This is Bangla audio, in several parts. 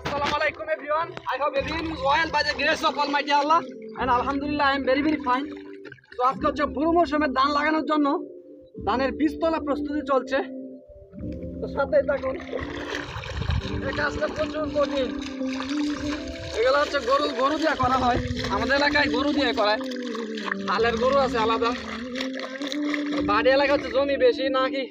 Assalamu alaikum everyone. I hope everyone is well, by the grace of Almighty Allah. And Alhamdulillah, I am very very fine. তো আজকে হচ্ছে বুড়ো মৌসুমের ধান লাগানোর জন্য ধানের বীজতলা প্রস্তুতি চলছে। তো সাথে থাকুন। এই কাজটা প্রচুর কঠিন। এগুলো হচ্ছে গরু গরু দিয়ে করা হয়। আমাদের এলাকায় গরু দিয়ে করায়। হালের গরু আছে আলাদা। বাড়ি এলাকা হচ্ছে জমি বেশি নাকি?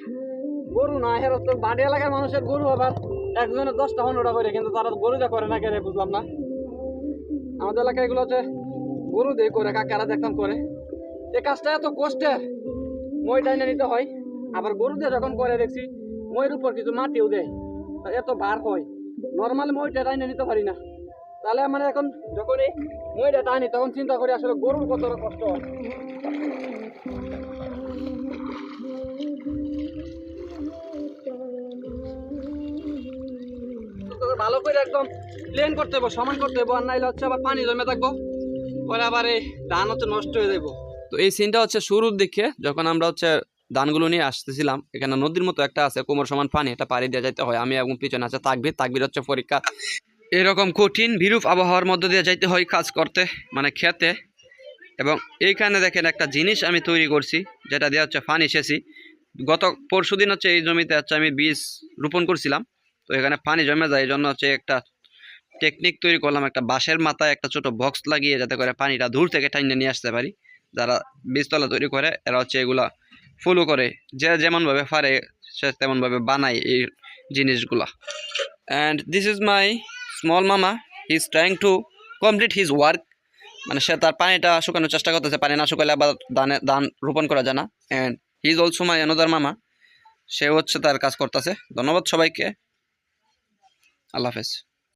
গরু না হের বাড়ি এলাকার মানুষের গরু আবার। একজনের দশটা, পনেরোটা করে, কিন্তু তারা গরু দিয়ে করে না কেন বুঝলাম না। আমাদের এলাকায় এগুলো হচ্ছে গরু দিয়ে করে, কাকারা দেখতাম করে। এই কাজটা এত কষ্টের, মই টাইনে নিতে হয়। আবার গরু দিয়ে যখন করে, দেখছি মইয়ের উপর কিছু মাটিও দেয়। এত ভার হয়। নর্মাল মইটা টাইনে নিতে পারি না। তাহলে মানে এখন যখন এই মইটা টাইনি তখন চিন্তা করি আসলে গরুর কতটা কষ্ট হয়। ভালো করে একদম প্লেন করতে হবে সমান করতে হবে আর নাইলে হচ্ছে আবার পানি জমে থাকব। পরে আবার এই ধান হচ্ছে নষ্ট হয়ে যাব তো এই সিনটা হচ্ছে শুরুর দিকে, যখন আমরা হচ্ছে ধানগুলো নিয়ে আসতেছিলাম, এখানে নদীর মতো একটা আছে, কোমর সমান পানি, এটা পাড়ি দিয়ে যাইতে হয়। আমি এবং পিছনে আছে তাকবির তাকবির হচ্ছে পরীক্ষা। এরকম কঠিন বিরূপ আবহাওয়ার মধ্যে দিয়ে যাইতে হয় কাজ করতে মানে খেতে। এবং এইখানে দেখেন একটা জিনিস আমি তৈরি করছি, যেটা দেওয়া হচ্ছে পানি এসেছি গত পরশু দিন হচ্ছে এই জমিতে হচ্ছে আমি বীজ রোপণ করছিলাম। তো এখানে পানি জমে যায় এই জন্য হচ্ছে একটা টেকনিক তৈরি করলাম, একটা বাঁশের মাথায় একটা ছোট বক্স লাগিয়ে যাতে করে পানিটা দূর থেকে টাইনে নিয়ে আসতে পারি। যারা বীজতলা তৈরি করে, এরা হচ্ছে এগুলা ফলো করে, যে যেমনভাবে পারে, সে তেমনভাবে বানায় এই জিনিসগুলা। And this is my small মামা he is trying to complete his work মানে সে তার পানিটা শুকানোর চেষ্টা করতেছে, পানি না শুকালে আবার ধানে ধান রোপণ করা যায় না। And he is also my another মামা সে হচ্ছে তার কাজ করতেছে। ধন্যবাদ সবাইকে। আল্লাহ হাফেজ